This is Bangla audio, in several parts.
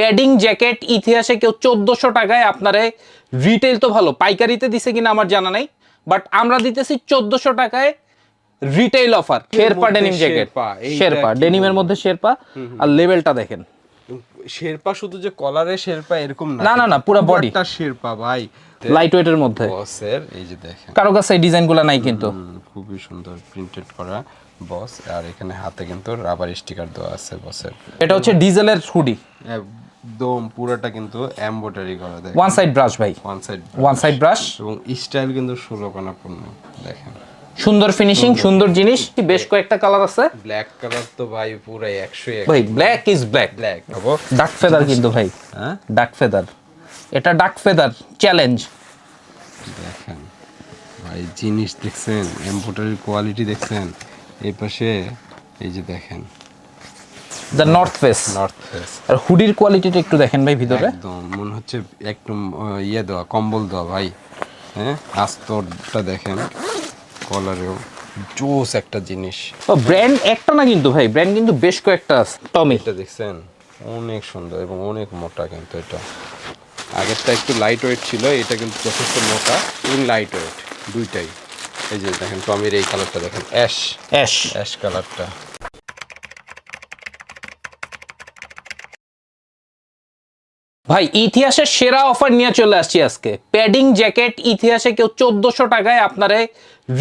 প্যাডিং জ্যাকেট ইতিহাসে কেউ চোদ্দশো টাকায় আপনারে রিটেল তো ভালো পাইকারিতে দিছে কিনা আমার জানা নাই বাট আমরা দিতেছি চোদ্দশো টাকায় retail offer sherpa denim jacket sherpa, ডেনিমের মধ্যে শেরপা আর লেভেলটা দেখেন। শেরপা শুধু যে কলারে শেরপা এরকম না না, না, পুরা body। শেরপা ভাই। লাইট ওয়েটের মধ্যে। বসের এই যে দেখেন। কারও কাছে এই ডিজাইনগুলো নাই কিন্তু। খুবই সুন্দর প্রিন্টেড করা বস আর এখানে হাতে কিন্তু রাবার স্টিকার দেওয়া আছে বসের। এটা হচ্ছে ডিজেলের হুডি একদম পুরোটা কিন্তু এমব্রয়ডারি করা দেখেন। ওয়ান সাইড ব্রাশ ভাই। One side one side brush এবং স্টাইল কিন্তু ষোলোখানা পূর্ণ দেখেন। সুন্দর ফিনিশিং সুন্দর জিনিস। বেশ কয়েকটা কালার আছে? ব্ল্যাক কালার তো ভাই পুরো একশো এক। ভাই black is black black duck feather কিন্তু ভাই। হ্যাঁ? ডাক ফেদার এটা ডাক ফেদার চ্যালেঞ্জ দেখেন ভাই জিনিস দেখছেন এমব্রয়ডারির কোয়ালিটি দেখছেন। এই পাশে এই যে দেখেন the North Face North Face আর হুডির কোয়ালিটিটা একটু দেখেন ভাই ভিতরে। একদম মনে হচ্ছে আহ, ইয়ে দেওয়া কম্বল দেওয়া ভাই। হ্যাঁ আস্তরটা দেখেন কলারেও জোস একটা জিনিস। ও ব্র্যান্ড একটা না কিন্তু ভাই? ব্র্যান্ড কিন্তু বেশ কয়েকটা আছে। টমি এটা দেখছেন? অনেক সুন্দর এবং অনেক মোটা কিন্তু এটা। আগেরটা একটু লাইট ওয়েট ছিল এটা কিন্তু যথেষ্ট মোটা এবং লাইট ওয়েট দুইটাই। এই যে দেখেন টমির এই কালারটা দেখেন অ্যাশ অ্যাশ অ্যাশ কালারটা ভাই ইতিহাসের সেরা অফার নিয়ে চলে আসছি আজকে। প্যাডিং জ্যাকেট ইতিহাসে কেউ চোদ্দশো টাকায় আপনারে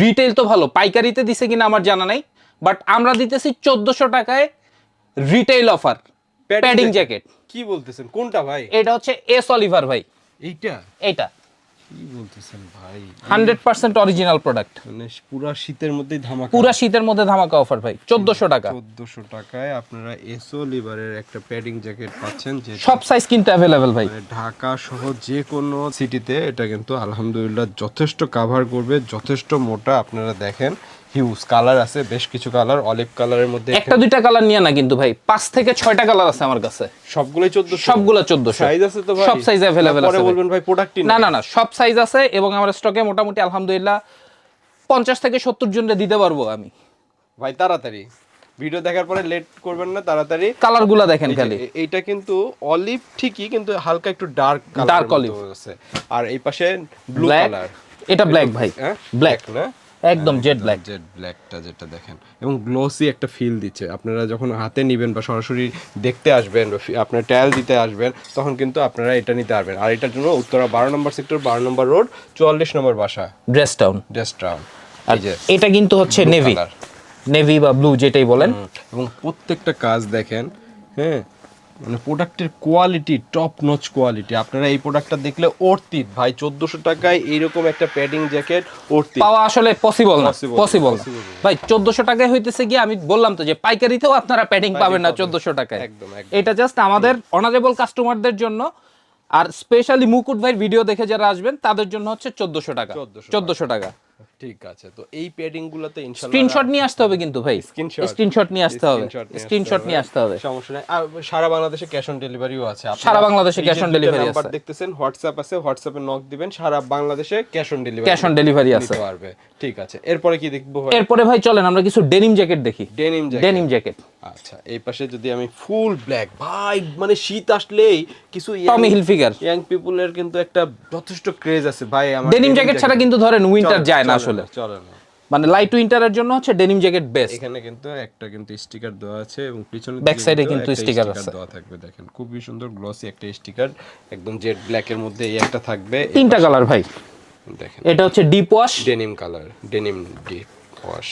রিটেল তো ভালো পাইকারিতে দিছে কিনা আমার জানা নাই বাট আমরা দিতেছি চোদ্দশো টাকায় রিটেল অফার প্যাডিং জ্যাকেট কি বলতেছেন? কোনটা ভাই? এটা হচ্ছে এস অলিভার ভাই। এইটা? এইটা। কি বলতেছেন ভাই? হান্ড্রেড পার্সেন্ট অরিজিনাল প্রোডাক্ট মানে পুরা শীতের মধ্যে ধামাকা। পুরা শীতের মধ্যে ধামাকা অফার ভাই। টাকা। চোদ্দশো টাকায় আপনারা লিভারের একটা প্যাডিং জ্যাকেট পাচ্ছেন যে সব সাইজ কিন্তু ভাই। মানে ঢাকা সহ যে কোনো সিটিতে এটা কিন্তু আলহামদুলিল্লাহ যথেষ্ট কাভার করবে যথেষ্ট মোটা আপনারা দেখেন। হিউজ কালার আছে বেশ কিছু কালার অলিভ কালারের মধ্যে একটা দুইটা কালার নিয়ে না কিন্তু ভাই পাঁচ থেকে ছয়টা কালার আছে আমার কাছে। সবগুলোই চোদ্দ সবগুলো চোদ্দশো। সাইজ আছে তো ভাই। সব সাইজ অ্যাভেলেবেল আছে ভাই। বলবেন ভাই প্রোডাক্টই না না না সব সাইজ আছে এবং আমার স্টকে মোটামুটি আলহামদুলিল্লাহ পঞ্চাশ থেকে সত্তর জনকে দিতে পারব আমি। ভাই তাড়াতাড়ি। ভিডিও দেখার পরে লেট করবেন না তাড়াতাড়ি। কালারগুলো দেখেন খালি। এইটা কিন্তু অলিভ ঠিকই কিন্তু হালকা একটু ডার্ক Dark olive। আছে। আর এই পাশে ব্লু কালার এটা ব্ল্যাক ভাই। হ্যাঁ? ব্ল্যাক না? একদম জেড ব্ল্যাক জেড ব্ল্যাকটা যেটা দেখেন। এবং গ্লোসি একটা ফিল দিচ্ছে। আপনারা যখন হাতে নেবেন বা সরাসরি দেখতে আসবেন বা আপনার ট্রায়াল দিতে আসবেন তখন কিন্তু আপনারা এটা নিতে পারবেন। আর এটার জন্য উত্তরা বারো নম্বর সেক্টর বারো নম্বর রোড চুয়াল্লিশ নম্বর বাসা। ড্রেস টাউন ড্রেস টাউন আর এটা কিন্তু হচ্ছে নেভি। নেভি বা ব্লু যেটাই বলেন। এবং প্রত্যেকটা কাজ দেখেন হ্যাঁ মানে প্রোডাক্টের কোয়ালিটি টপ নচ কোয়ালিটি আপনারা এই প্রোডাক্টটা দেখলে অর্থিত ভাই চোদ্দোশো টাকায় এইরকম একটা প্যাডিং জ্যাকেট অর্থিত পাওয়া আসলে পসিবল না। পসিবল ভাই চোদ্দশো টাকায় হইতেছে গিয়ে আমি বললাম তো যে পাইকারিতেও আপনারা প্যাডিং পাবেন না। চোদ্দশো টাকায়। একদম। এটা জাস্ট আমাদের অনারেবল কাস্টমারদের জন্য। আর স্পেশালি মুকুট ভাইয়ের ভিডিও দেখে যারা আসবেন তাদের জন্য হচ্ছে চোদ্দশো টাকা। 1400 চোদ্দশো টাকা। ঠিক আছে তো এই প্যাডিং গুলোতে স্ক্রিনশট নিয়ে আসতে হবে কিন্তু ভাই। স্ক্রিনশট নিয়ে আসতে হবে। স্ক্রিনশট নিয়ে আসতে হবে। সমস্যা নাই। আর সারা বাংলাদেশে ক্যাশ অন ডেলিভারিও আছে। সারা বাংলাদেশে ক্যাশ অন ডেলিভারি আছে। নাম্বার দেখতেছেন হোয়াটসঅ্যাপ আছে হোয়াটসঅ্যাপে নক দিবেন সারা বাংলাদেশে cash on delivery cash on delivery আছে। পারবে। ঠিক আছে এরপরে কি দেখব এরপরে ভাই চলেন আমরা কিছু ডেনিম জ্যাকেট দেখি। ডেনিম ডেনিম জ্যাকেট আচ্ছা এই পাশে যদি আমি ফুল ব্ল্যাক ভাই মানে শীত আসলেই কিছু টমি হিলফিগার ইয়াং পিপুলের কিন্তু একটা যথেষ্ট ক্রেজ আছে ভাই আমার ডেনিম জ্যাকেট ছাড়া কিন্তু ধরেন উইন্টার যায় না আসলে। চলে না। মানে লাইট উইন্টারের জন্য হচ্ছে ডেনিম জ্যাকেট বেস্ট এখানে কিন্তু একটা কিন্তু স্টিকার দেওয়া আছে এবং পিছনে ব্যাক সাইডে কিন্তু স্টিকার আছে। দেওয়া থাকবে দেখেন খুবই সুন্দর গ্লসি একটা স্টিকার একদম জেড ব্ল্যাক এর মধ্যে এই একটা থাকবে। তিনটা কালার ভাই। দেখেন। এটা হচ্ছে deep wash denim colour denim deep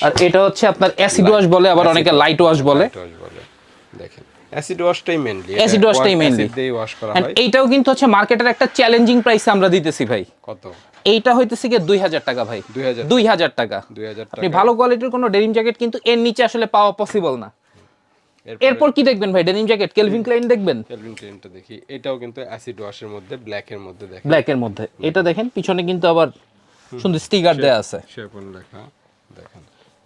আর এটা হচ্ছে আপনার অ্যাসিড ওয়াশ বলে আবার অনেকে লাইট ওয়াশ বলে। দেখেন অ্যাসিড ওয়াশটাই মেইনলি washটাই mainly। দিয়ে ওয়াশ করা হয়। এইটাও কিন্তু হচ্ছে মার্কেটের একটা চ্যালেঞ্জিং প্রাইসে আমরা দিতেছি ভাই। কত? এইটা হইতেছে গিয়ে দুই হাজার টাকা ভাই। 2000 দুই হাজার টাকা। দুই হাজার আপনি ভালো কোয়ালিটির কোনো ডেনিম জ্যাকেট কিন্তু এর নিচে আসলে পাওয়া পসিবল না। এরপর কি দেখবেন ভাই? ডেনিম জ্যাকেট কেলভিন ক্লাইন দেখবেন? কেলভিন ক্লেনটা দেখি। এটাও কিন্তু অ্যাসিড ওয়াশের মধ্যে ব্ল্যাক এর মধ্যে দেখেন। ব্ল্যাক এর মধ্যে। এটা দেখেন পিছনে কিন্তু আবার সুন্দর স্টিকার দেয়া আছে। শেপন লেখা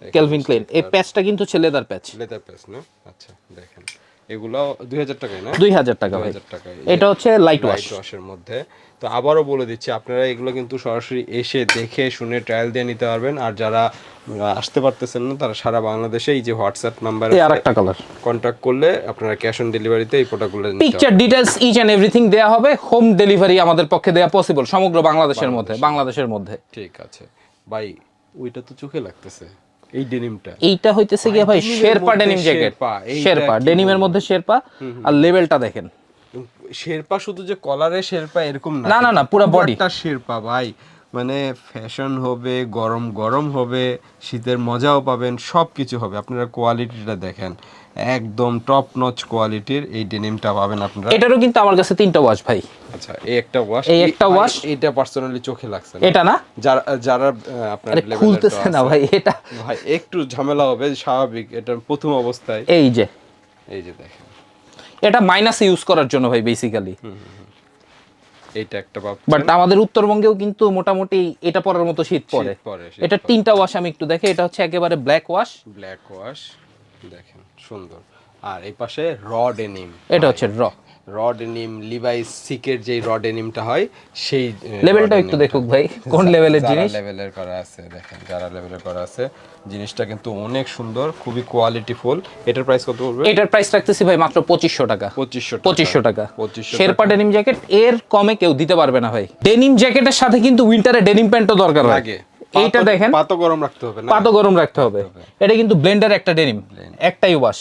দেখেন কেলভিন ক্লাইন এই প্যাচটা কিন্তু ছেলেদার প্যাচ লেদার পেস না? আচ্ছা দেখেন। এগুলো দুই হাজার টাকায় না? দুই হাজার টাকা ভাই। 2000 টাকায়। এটা হচ্ছে লাইট ওয়াশ ওয়াশের মধ্যে। তো আবারও বলে দিচ্ছি আপনারা এগুলো কিন্তু সরাসরি এসে দেখে শুনে ট্রায়াল দিয়ে নিতে পারবেন। আর যারা আসতে পারতেছেন না তারা সারা বাংলাদেশে এই যে হোয়াটসঅ্যাপ নাম্বার আর একটা কালার কন্ট্যাক্ট করলে আপনারা ক্যাশ অন ডেলিভারিতে এই প্রোডাক্টগুলো নিতে picture details each and everything দেওয়া হবে। হোম ডেলিভারি আমাদের পক্ষে দেওয়া পসিবল সমগ্র বাংলাদেশের মধ্যে বাংলাদেশের মধ্যে। ঠিক আছে। ভাই ওইটা তো চোখে লাগতেছে। এই ডেনিমটা। এইটা হইতেছে গিয়ে ভাই শেরপা ডেনিম জ্যাকেট শেরপা, ডেনিমের মধ্যে শেরপা আর লেভেলটা দেখেন। শেরপা শুধু যে কলারে শেরপা এরকম না, না, না, পুরো বডিটা শেরপা ভাই। মানে ফ্যাশন হবে গরম গরম হবে শীতের মজাও পাবেন সব কিছু হবে। আপনারা কোয়ালিটিটা দেখেন একদম টপ নচ কোয়ালিটির এই ডেনিমটা পাবেন আপনারা। এটারও কিন্তু আমার কাছে তিনটা ওয়াচ ভাই। আচ্ছা এই একটা ওয়াশ এই একটা wash। এটা পার্সোনালি চোখে লাগছে। এটা না? যারা যারা আপনার খুলতেছে না ভাই এটা। ভাই একটু ঝামেলা হবে স্বাভাবিক এটা প্রথম অবস্থায়। এই যে। এই যে দেখেন। এটা মাইনাস ইউজ করার জন্য ভাই বেসিক্যালি এইটা একটা বাট আমাদের উত্তরবঙ্গেও কিন্তু মোটামুটি এটা পরার মতো শীত পড়ে পরে। এটা তিনটা ওয়াশ আমি একটু দেখে এটা হচ্ছে একেবারে ব্ল্যাক ওয়াশ ব্ল্যাক ওয়াশ দেখেন সুন্দর। আর এই পাশে র ডেনিম এটা হচ্ছে র র ডেনিম লিভাইস সিকের যে র ডেনিমটা হয় সেই লেভেলটা একটু দেখুক ভাই কোন লেভেলের জিনিস? লেভেলের করা আছে দেখেন যারা লেভেলের করা আছে জিনিসটা কিন্তু অনেক সুন্দর খুবই কোয়ালিটিফুল এটার প্রাইস কত পড়বে? এটার প্রাইস রাখতেছি ভাই মাত্র পঁচিশশো টাকা। পঁচিশশো পঁচিশশো টাকা। পঁচিশশো শেরপা ডেনিম জ্যাকেট এর কমে কেউ দিতে পারবে না ভাই। ডেনিম জ্যাকেটের সাথে কিন্তু উইন্টারে ডেনিম প্যান্টও দরকার লাগে। এইটা দেখেন। পাতও গরম রাখতে হবে না? পাতও গরম রাখতে হবে। এটা কিন্তু ব্লেন্ডার একটা ডেনিম একটাই ওয়াশ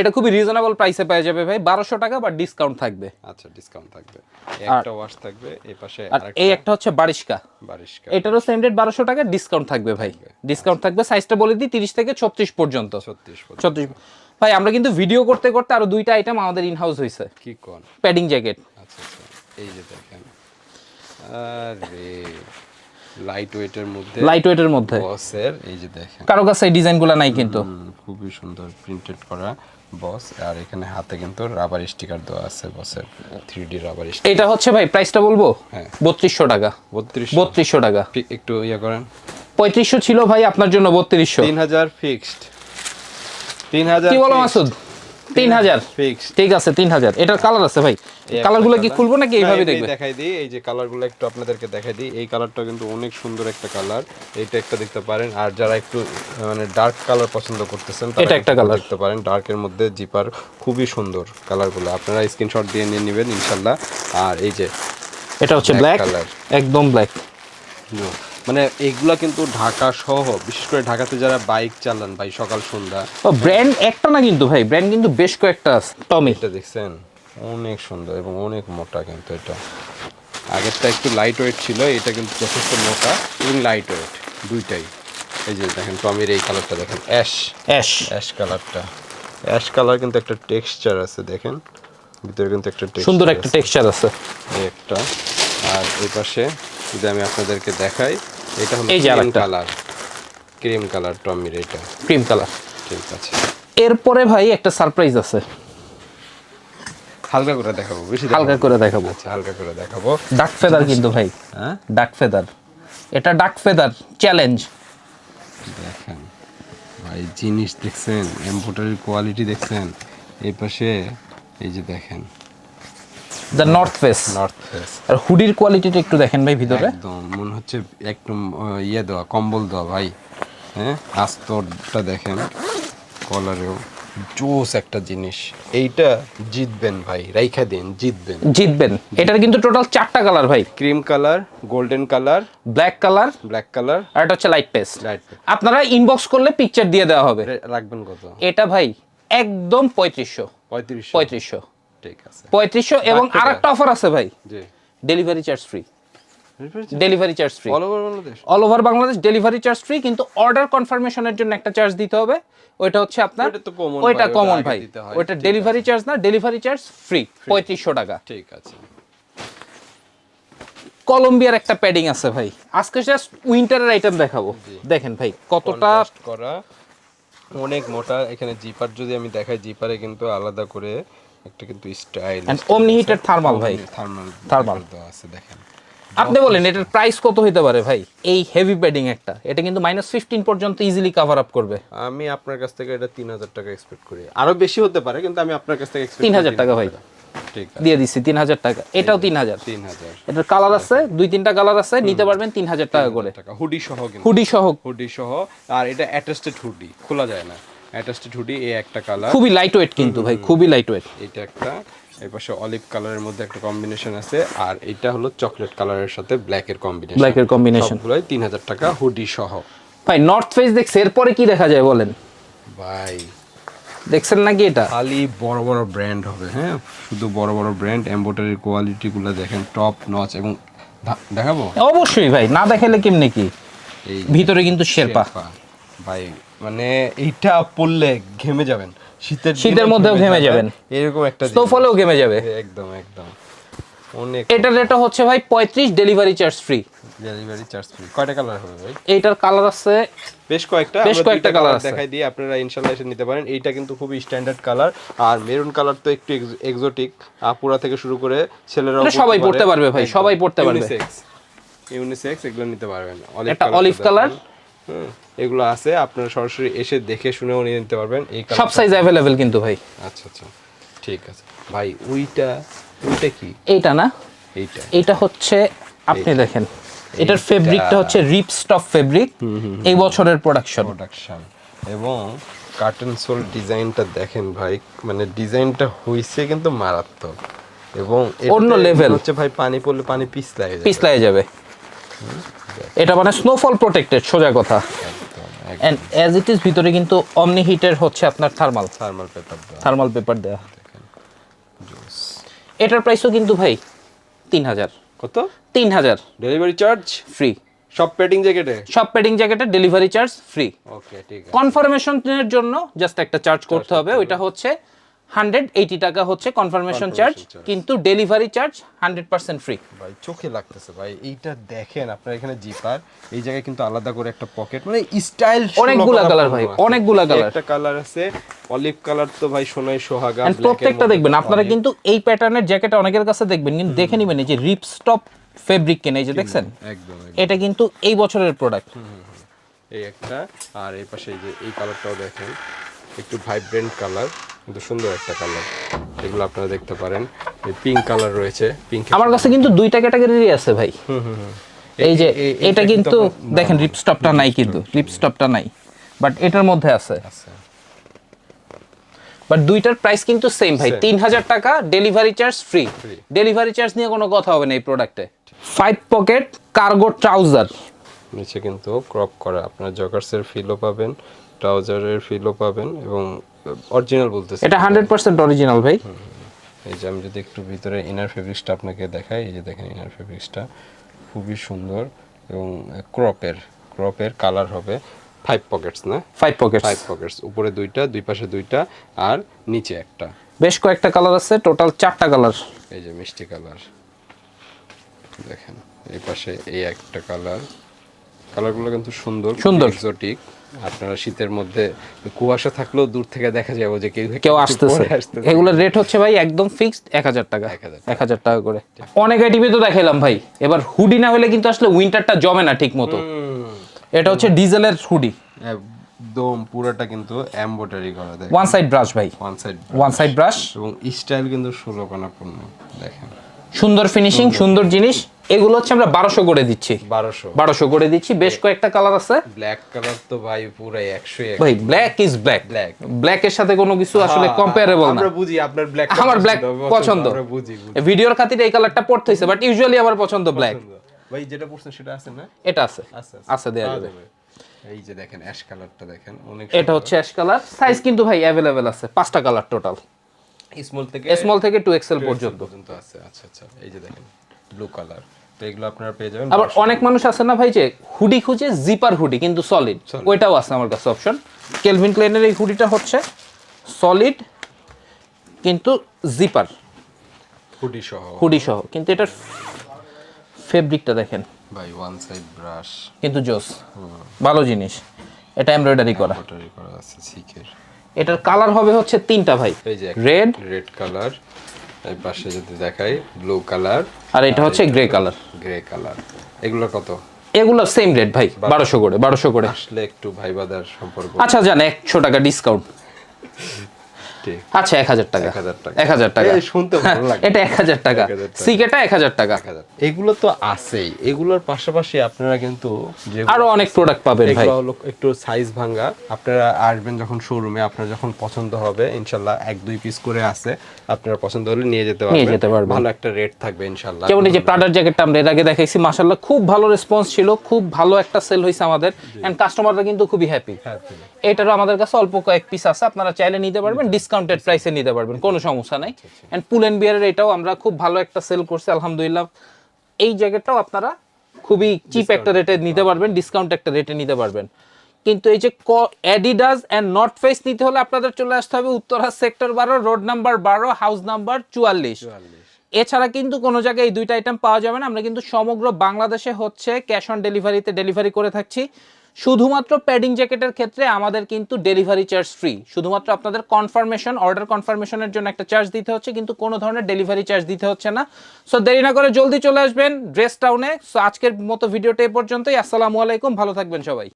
এটা খুবই রিজনেবল প্রাইসে পেয়ে যাবে ভাই। বারোশো টাকা বা ডিসকাউন্ট থাকবে। আচ্ছা ডিসকাউন্ট থাকবে। একটা ওয়াশ থাকবে এই পাশে আর এই একটা হচ্ছে বারিশকা। বারিশকা। এটারও সেম রেট বারোশো টাকা ডিসকাউন্ট থাকবে ভাই। ডিসকাউন্ট থাকবে। সাইজটা বলে দিই তিরিশ থেকে ছত্রিশ পর্যন্ত। ছত্রিশ ছত্রিশ ভাই আমরা কিন্তু ভিডিও করতে করতে আরও দুইটা আইটেম আমাদের ইন হাউস হয়েছে কি কোন? প্যাডিং জ্যাকেট আচ্ছা আচ্ছা। এই যে দেখেন। আরে। লাইট ওয়েটের মধ্যে লাইট ওয়েটের মধ্যে। বসের এই যে দেখেন। কারও কাছে এই ডিজাইনগুলো নাই কিন্তু। খুবই সুন্দর প্রিন্টেড করা বস। আর এখানে হাতে কিন্তু রাবার স্টিকার দেওয়া আছে বসের থ্রি ডি রাবার স্টিকার এটা হচ্ছে ভাই প্রাইসটা বলব? হ্যাঁ। বত্রিশশো টাকা। বত্রিশ বত্রিশশো টাকা। একটু ইয়ে করেন। পঁয়ত্রিশশো ছিল ভাই আপনার জন্য বত্রিশশো। তিন হাজার ফিক্সড তিন হাজার কি বলো মাসুদ? তিন হাজার ঠিক আছে তিন হাজার এটার কালার আছে ভাই। কালারগুলো কি খুলবো নাকি এইভাবে দেখবে? দেখাই দিই এই যে কালারগুলো একটু আপনাদেরকে দেখাই দিই। এই কালারটা কিন্তু অনেক সুন্দর একটা কালার এটা একটা দেখতে পারেন। আর যারা একটু মানে ডার্ক কালার পছন্দ করতেছেন এটা একটা colour। দেখতে পারেন। ডার্কের মধ্যে জিপার খুবই সুন্দর কালারগুলো আপনারা স্ক্রিনশট দিয়ে নিয়ে নেবেন ইনশাল্লাহ। আর এই যে এটা হচ্ছে ব্ল্যাক colour। একদম ব্ল্যাক মানে এইগুলা কিন্তু ঢাকা সহ বিশেষ করে ঢাকাতে যারা বাইক চালান ভাই সকাল সন্ধ্যা। ব্র্যান্ড একটা না কিন্তু ভাই? ব্র্যান্ড কিন্তু বেশ কয়েকটা আছে। টমি এটা দেখছেন? অনেক সুন্দর এবং অনেক মোটা কিন্তু এটা। আগেরটা একটু লাইট ওয়েট ছিল এটা কিন্তু যথেষ্ট মোটা এবং লাইট ওয়েট দুইটাই। এই যে দেখেন টমির এই কালারটা দেখেন অ্যাশ অ্যাশ অ্যাশ কালারটা অ্যাশ কালার কিন্তু একটা টেক্সচার আছে দেখেন। ভিতরে কিন্তু একটা সুন্দর একটা টেক্সচার আছে। একটা। আর এই পাশে যদি আমি আপনাদেরকে দেখাই এটা হলো ক্রিম কালার। ক্রিম কালার টমির এটা। Cream colour. ঠিক আছে। এরপরে ভাই একটা সারপ্রাইজ আছে। হালকা করে দেখাবো বেশি হালকা করে দেখাবো। আচ্ছা হালকা করে দেখাবো। ডাক ফেদার কিন্তু ভাই। হ্যাঁ? ডাক ফেদার এটা ডাক ফেদার চ্যালেঞ্জ দেখেন ভাই জিনিস দেখছেন এম্ব্রয়ডারির কোয়ালিটি দেখছেন। এই পাশে এই যে দেখেন the North Face North Face আর হুডির কোয়ালিটিটা একটু দেখেন ভাই ভিতরে। একদম মনে হচ্ছে একদম ইয়ে দেওয়া কম্বল দেওয়া ভাই। হ্যাঁ আস্তরটা দেখেন কলারেও জোস একটা জিনিস। এইটা জিতবেন ভাই রাইখা দিন জিতবেন। জিতবেন। এটার কিন্তু টোটাল চারটা কালার ভাই। Cream colour golden colour black colour black colour আর এটা হচ্ছে লাইট পেস্ট লাইট আপনারা ইনবক্স করলে পিকচার দিয়ে দেওয়া হবে। রাখবেন কত? এটা ভাই একদম পঁয়ত্রিশশো। পঁয়ত্রিশ পঁয়ত্রিশশো। ঠিক আছে। পঁয়ত্রিশশো এবং আর একটা অফার আছে ভাই। Delivery charge free delivery charge free all over Bangladesh all over Bangladesh delivery charge free কিন্তু অর্ডার কনফার্মেশনের জন্য একটা চার্জ দিতে হবে। ওইটা হচ্ছে আপনার ওইটা কমন ভাই ওইটা ডেলিভারি চার্জ না ডেলিভারি চার্জ ফ্রি পঁয়ত্রিশশো টাকা। ঠিক আছে। কলম্বিয়ার একটা প্যাডিং আছে ভাই। আজকে জাস্ট উইন্টারের আইটেম দেখাবো। দেখেন ভাই কতটা করা। অনেক মোটা। এখানে জিপার যদি আমি দেখাই জিপারে কিন্তু আলাদা করে একটা কিন্তু style And omni heated thermal ভাই। থার্মাল। দেওয়া আছে দেখেন। আপনি বলেন এটার প্রাইস কত পারে ভাই? এই হেভি প্যাডিং একটা। এটা কিন্তু মাইনাস ফিফটিন পর্যন্ত ইজিলি কভার আপ করবে। আমি আপনার কাছ থেকে এটা তিন হাজার টাকা এক্সপেক্ট করি। আরও বেশি হতে পারে কিন্তু আমি আপনার কাছ থেকে তিন হাজার টাকা ভাই। ঠিক দিয়ে দিচ্ছি তিন হাজার টাকা। এটাও তিন হাজার। তিন হাজার। এটার কালার আছে দুই তিনটা কালার আছে নিতে পারবেন তিন হাজার টাকা করে। হুডি সহ হুডি সহ। হুডি সহ। আর এটা হুডি খোলা যায় না। অ্যাটাচড হুডি এই একটা কালার খুবই লাইট ওয়েট কিন্তু ভাই খুবই লাইট ওয়েট এটা একটা এই পাশে অলিভ কালারের মধ্যে একটা কম্বিনেশন আছে আর এটা হলো চকলেট কালারের সাথে ব্ল্যাকের কম্বিনেশন ব্ল্যাকের কম্বিনেশন সবগুলোই তিন হাজার টাকা হুডি সহ। ভাই নর্থ ফেস দেখছে এরপরে কি দেখা যায় বলেন? ভাই। দেখছেন নাকি এটা? খালি বড় বড় ব্র্যান্ড হবে হ্যাঁ? শুধু বড় বড় ব্র্যান্ড এম্বোটারির কোয়ালিটিগুলো দেখেন টপ নচ এবং দেখাবো? অবশ্যই ভাই না দেখালে কেমনে কি? এই ভিতরে কিন্তু শেরপা। ভাই মানে এইটা পরলে ঘেমে যাবেন। শীতের শীতের মধ্যেও ঘেমে যাবেন। এরকম একটা স্নোফলেও ঘেমে যাবে। একদম একদম। অনেক এটার রেটটা হচ্ছে ভাই পঁয়ত্রিশ delivery charge free delivery charge free কয়টা কালার হবে ভাই? এইটার কালার আছে বেশ কয়েকটা। বেশ কয়েকটা colour আছে। দেখাই দিয়ে আপনারা ইনশাআল্লাহ এসে নিতে পারেন। এইটা কিন্তু খুবই স্ট্যান্ডার্ড কালার আর মেরুন কালার তো একটু এক্সোটিক আপুরা থেকে শুরু করে ছেলেরাও সবাই পড়তে পারবে ভাই, সবাই পড়তে পারবে। ইউনিসেক্স এগুলো নিতে পারবেন। একটা olive colour। এগুলো আছে আপনারা সরাসরি এসে দেখে শুনেও নিয়ে নিতে পারবেন। এই সব সাইজ অ্যাভেলেবেল কিন্তু ভাই। আচ্ছা আচ্ছা। ঠিক আছে। ভাই ওইটা ওইটা কি? এইটা না? এইটা। এইটা হচ্ছে আপনি দেখেন। এটার ফেব্রিকটা হচ্ছে রিপ স্টফ ফেব্রিক এই বছরের প্রোডাকশন প্রোডাকশন এবং কার্টন সোল ডিজাইনটা দেখেন ভাই মানে ডিজাইনটা হইছে কিন্তু মারাত্মক। এবং অন্য লেভেল হচ্ছে ভাই পানি পড়লে পানি পিছলায় যায় পিছলায় যাবে। এটা মানে স্নোফল প্রোটেক্টেড সোজা কথা। এন্ড অ্যাজ ইট ইজ ভিতরে কিন্তু অমনি হিটের হচ্ছে আপনার thermal thermal paper thermal paper দেওয়া এটার প্রাইসও কিন্তু ভাই তিন হাজার। কত? তিন হাজার। ডেলিভারি চার্জ ফ্রি সব পেটিং জ্যাকেটে সব পেডিং জ্যাকেটের ডেলিভারি চার্জ ফ্রি ওকে ঠিক আছে। কনফার্মেশনের জন্য জাস্ট একটা চার্জ করতে হবে। ওইটা হচ্ছে হান্ড্রেড এইটি টাকা হচ্ছে কনফার্মেশন চার্জ কিন্তু delivery charge hundred percent free ভাই চোখে লাগতেছে ভাই এইটা দেখেন আপনার এখানে জিপার এই জায়গায় কিন্তু আলাদা করে একটা পকেট মানে স্টাইল অনেকগুলা colour ভাই, অনেকগুলা colour। একটা কালার আছে অলিভ কালার তো ভাই সোনাই সোহাগা প্রত্যেকটা দেখবেন আপনারা কিন্তু এই প্যাটার্নের জ্যাকেট অনেকের কাছে দেখবেন কিন্তু দেখে নেবেন এই যে রিপ স্টপ ফেব্রিক কেনে এই যে দেখছেন? একদম একদম। এটা কিন্তু এই বছরের প্রোডাক্ট এই একটা আর এই পাশে এই যে এই কালারটাও দেখেন। একটু ভাইব্রেন্ট কালার কিন্তু সুন্দর একটা কালার এগুলো আপনারা দেখতে পারেন। এই পিঙ্ক কালার রয়েছে পিঙ্ক আমার কাছে কিন্তু দুইটা ক্যাটাগরি আছে ভাই। এই যে এটা কিন্তু কিন্তু দেখেন রিপ স্টপটা নাই কিন্তু রিপ স্টপটা নাই। বাট এটার মধ্যে আছে। বাট দুইটার প্রাইস কিন্তু সেম ভাই. তিন হাজার টাকা delivery charge free delivery charge নিয়ে কোনো কথা হবে না এই প্রোডাক্টে ফাইভ পকেট কার্গো ট্রাউজার নিচে কিন্তু ক্রপ করা আপনার জগার্সের ফিলও পাবেন। ট্রাউজারের ফিলও পাবেন এবং অরিজিনাল বলতেছে। এটা হান্ড্রেড পার্সেন্ট অরিজিনাল ভাই। এই যে আমি যদি একটু ভিতরে ইনার ফেব্রিক্সটা আপনাকে দেখাই এই যে দেখেন ইনার ফেব্রিক্সটা খুবই সুন্দর এবং ক্রপের ক্রপের কালার হবে ফাইভ পকেটস না? ফাইভ পকেট ফাইভ পকেটস উপরে দুইটা দুই পাশে দুইটা আর নিচে একটা। বেশ কয়েকটা কালার আছে টোটাল চারটা কালার এই যে মিষ্টি কালার দেখেন এই পাশে এই একটা কালার কালারগুলো কিন্তু সুন্দর সুন্দর। এক্সোটিক আপনারা শীতের মধ্যে কুয়াশা থাকলেও দূর থেকে দেখা যাবে যে কেউ কেউ আসতেছে। এগুলোর রেট হচ্ছে ভাই একদম ফিক্সড এক হাজার টাকা। এক হাজার টাকা। করে। অনেক আইটিভি তো দেখাইলাম ভাই। এবার হুডি না হলে কিন্তু আসলে উইন্টারটা জমে না ঠিক মতো এটা হচ্ছে ডিজেলের হুডি একদম পুরোটা কিন্তু এমব্রয়ডারি করা দেখেন। ওয়ান সাইড ব্রাশ ভাই। One side one side brush এবং স্টাইল কিন্তু ষোলোখানা পূর্ণ দেখেন। সুন্দর ফিনিশিং সুন্দর জিনিস। এগুলো হচ্ছে আমরা বারোশো করে দিচ্ছি। বারোশো। বারোশো করে দিচ্ছি। বেশ কয়েকটা কালার আছে। ব্ল্যাক কালার তো ভাই পুরাই একশো ভাই ব্ল্যাক ইজ ব্ল্যাক Black. ব্ল্যাকের সাথে কোনো কিছু আসলে কম্পারেবল না। আমরা বুঝি আপনার ব্ল্যাক আমার ব্ল্যাক পছন্দ বুঝি ভিডিওর খাতিরে এই কালারটা পড়তে হয়েছে বাট ইউজুয়ালি আমার পছন্দ ব্ল্যাক ভাই যেটা পড়ছেন সেটা আছে না? এটা আছে। আছে দেয়া যাবে। এই যে দেখেন অ্যাশ কালারটা দেখেন অনেক এটা হচ্ছে অ্যাশ কালার সাইজ কিন্তু ভাই অ্যাভেলেবেল আছে পাঁচটা কালার টোটাল স্মল থেকে স্মল থেকে টু এক্সেল পর্যন্ত। পর্যন্ত আছে। আচ্ছা আচ্ছা এই যে দেখেন ব্লু কালার তো এগুলো আপনারা পেয়ে যাবেন। আবার অনেক মানুষ আছে না ভাই যে হুডি খুঁজে জিপার হুডি কিন্তু সলিড ওইটাও আছে আমার কাছে অপশন কেলভিন ক্লেনের এই হুডিটা হচ্ছে সলিড কিন্তু জিপার। হুডি সহ। হুডি সহ। কিন্তু এটার ফেব্রিকটা দেখেন। ভাই ওয়ান সাইড ব্রাশ কিন্তু জোস। ভালো জিনিস। এটা এমব্রয়ডারি করা। পটারি করা আছে সিকের এটার কালার হবে হচ্ছে তিনটা ভাই। রেড রেড কালার এই পাশে যদি দেখাই ব্লু কালার আর এটা হচ্ছে গ্রে কালার গ্রে কালার এগুলো কত? এগুলো সেম রেট ভাই বারোশো। করে বারোশো করে। আসলে একটু ভাই ভাইবাদার সম্পর্ক। আচ্ছা জান একশো টাকা ডিসকাউন্ট আচ্ছা এক হাজার টাকা। এক হাজার টাকা। শুনতে ভালো লাগে। এটা এক হাজার টাকা। সিকেটা এক হাজার টাকা। এগুলো তো আছেই। এগুলোর পাশাপাশি আপনারা কিন্তু আরও অনেক প্রোডাক্ট পাবেন ভাই। হলো একটু সাইজ ভাঙা আপনারা আসবেন যখন শোরুমে আপনার যখন পছন্দ হবে ইনশাল্লাহ এক দুই পিস করে আছে। আপনারা পছন্দ হলে নিয়ে যেতে পারবেন। যেতে পারবেন। ভালো একটা রেট থাকবে ইনশাল্লাহ। যেমন এই যে প্রাডার জ্যাকেটটা আমরা এর আগে দেখাইছি মাশাল্লাহ খুব ভালো রেসপন্স ছিল খুব ভালো একটা সেল হয়েছে আমাদের। এন্ড কাস্টমাররা কিন্তু খুবই হ্যাপি এটারও আমাদের কাছে অল্প কয়েক পিস আছে আপনারা চাইলে নিতে পারবেন। ডিসকাউন্টেড প্রাইসে নিতে পারবেন কোনো সমস্যা নাই। এন্ড পুল এন্ড বিয়ারের এটাও আমরা খুব ভালো একটা সেল করছি আলহামদুলিল্লাহ। এই জ্যাকেটটাও আপনারা খুবই চিপ একটা রেটে নিতে পারবেন ডিসকাউন্ট একটা রেটে নিতে পারবেন। কিন্তু এই যে অ্যাডিডাস অ্যান্ড নর্থ ফেস নিতে হলে আপনাদের চলে আসতে হবে উত্তরা সেক্টর বারো রোড নাম্বার বারো হাউস নাম্বার চুয়াল্লিশ। এছাড়া কিন্তু কোনো জায়গায় এই দুইটা আইটেম পাওয়া যাবে না আমরা কিন্তু সমগ্র বাংলাদেশে হচ্ছে ক্যাশ অন ডেলিভারিতে ডেলিভারি করে থাকছি। শুধুমাত্র প্যাডিং জ্যাকেটের ক্ষেত্রে আমাদের কিন্তু ডেলিভারি চার্জ ফ্রি শুধুমাত্র আপনাদের কনফার্মেশন অর্ডার কনফার্মেশনের জন্য একটা চার্জ দিতে হচ্ছে, কিন্তু কোনো ধরনের ডেলিভারি চার্জ দিতে হচ্ছে না। সো দেরি না করে জলদি চলে আসবেন ড্রেস টাউনে সো আজকের মতো ভিডিওটা এ পর্যন্তই। আসসালামু আলাইকুম, ভালো থাকবেন সবাই।